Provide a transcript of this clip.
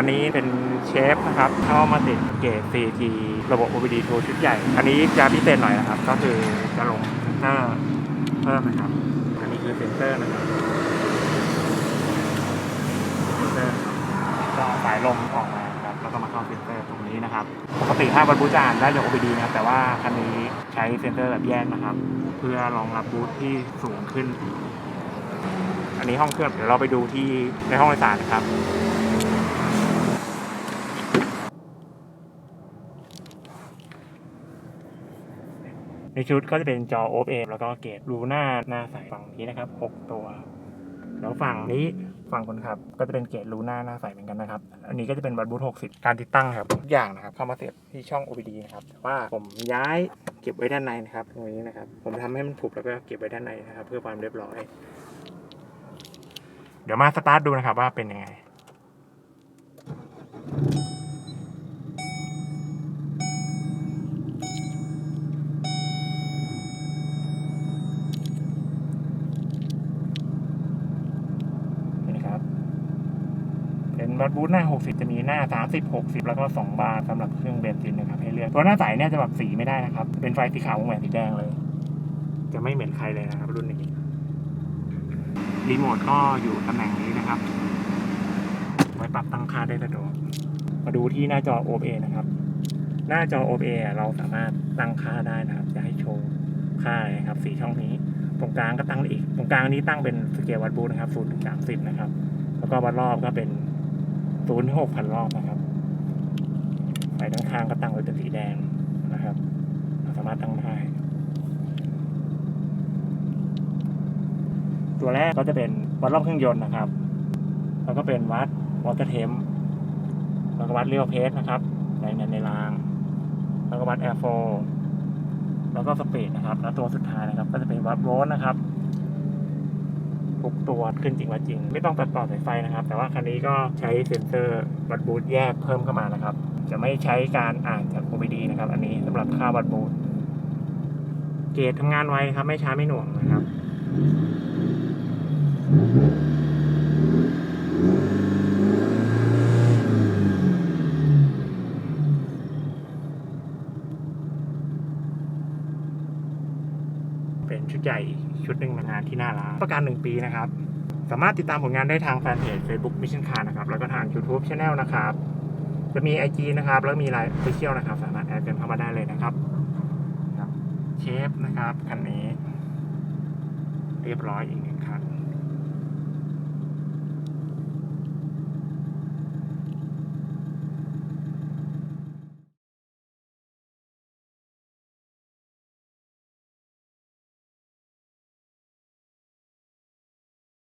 คันนี้เป็นเชฟนะครับเข้ามาติดเกต CT ระบบ OBD 2ชุดใหญ่อันนี้จะพิเศษหน่อยนะครับ ก็คือจะลงเซนเซอร์เพิ่มนะครับ อันนี้คือเซนเซอร์นะครับเซนเซอร์ก็สายลมออกมาครับแล้วก็มาเข้าเซนเซอร์ตรงนี้นะครับ ปกติถ้าบรรบูจะอ่านได้จาก OBD นะครับ แต่ว่าคันนี้ใช้เซนเซอร์แบบแยกนะครับ เพื่อรองรับบูทที่สูงขึ้น อันนี้ห้องเครื่องเดี๋ยวเราไปดูที่ในห้องโดยสารนะครับ ในชุดก็จะเป็นจอ OFA แล้วก็เกตรูหน้าหน้าใสฝั่งนี้นะครับ 6 ตัว แล้วฝั่งนี้ฝั่งคนขับ ก็จะเป็นเกตรูหน้าหน้าใสเหมือนกันนะครับ อันนี้ก็จะเป็นบัตรบูท60 การติดตั้งครับทุกอย่างนะครับเข้ามาเสียบที่ช่อง OBD นะครับแต่ว่าผมย้ายเก็บไว้ด้านในนะครับตรงนี้นะครับ ผมทำให้มันผุบแล้วก็เก็บไว้ด้านในนะครับ เพื่อความเรียบร้อย เดี๋ยวมาสตาร์ทดูนะครับว่าเป็นยังไง นี่นะครับ เป็นบัตบูทหน้า 60 จะมีหน้า 30 60 แล้วก็ 2 บาร์สำหรับเครื่องเบนซินนะครับให้เลือกตัวหน้าใสเนี่ยจะแบบสีไม่ได้นะครับ เป็นไฟสีขาววงแหวนสีแดงเลย จะไม่เหมือนใครเลยนะครับรุ่นนี้รีโมทก็อยู่ตำแหน่งนี้นะครับ ไว้ปรับตั้งค่าได้สะดวกมาดูที่หน้าจอ OBA นะครับ หน้าจอ OBA เราสามารถตั้งค่าได้นะครับ จะให้โชว์ค่าเลยครับสี่ช่องนี้ ตรงกลางก็ตั้งอีก ตรงกลางนี้ตั้งเป็นสเกลวัดบูนะครับ0ถึง30นะครับ แล้วก็วัดรอบก็เป็น 0ถึง6,000รอบนะครับไฟด้านข้างก็ตั้งไว้เป็นสีแดงนะครับ เราสามารถตั้งได้ ตัวแรกก็จะเป็นวัดรอบเครื่องยนต์นะครับ แล้วก็เป็นวัดวอเตอร์เทมแล้วก็วัดเรียวเพสนะครับ ในในในราง แล้วก็วัดแอร์โฟแล้วก็สปีดนะครับ แล้วตัวสุดท้ายนะครับ ก็จะเป็นวัดโรสนะครับ ทุกตัวขึ้นจริงว่าจริง ไม่ต้องตัดต่อสายไฟนะครับ แต่ว่าคันนี้ก็ใช้เซ็นเซอร์วัดบูทแยกเพิ่มเข้ามานะครับ จะไม่ใช้การอ่านจาก OBD นะครับ อันนี้สำหรับค่าวัดบูทเกจทำงานไวนะครับ ไม่ช้าไม่หน่วงนะครับ เป็นชุดใหญ่ชุดหนึ่งมางานที่หน้าร้านประกันหนึ่งปีนะครับ สามารถติดตามผลงานได้ทางแฟนเพจ Facebook Mission Car นะครับ แล้วก็ทาง YouTube Channel นะครับ จะมี IG นะครับ แล้วมีไลน์โซเชียลนะครับ สามารถแอดกันเข้ามาได้เลยนะครับครับเชฟนะครับคันนี้ เรียบร้อยอีกหนึ่งคัน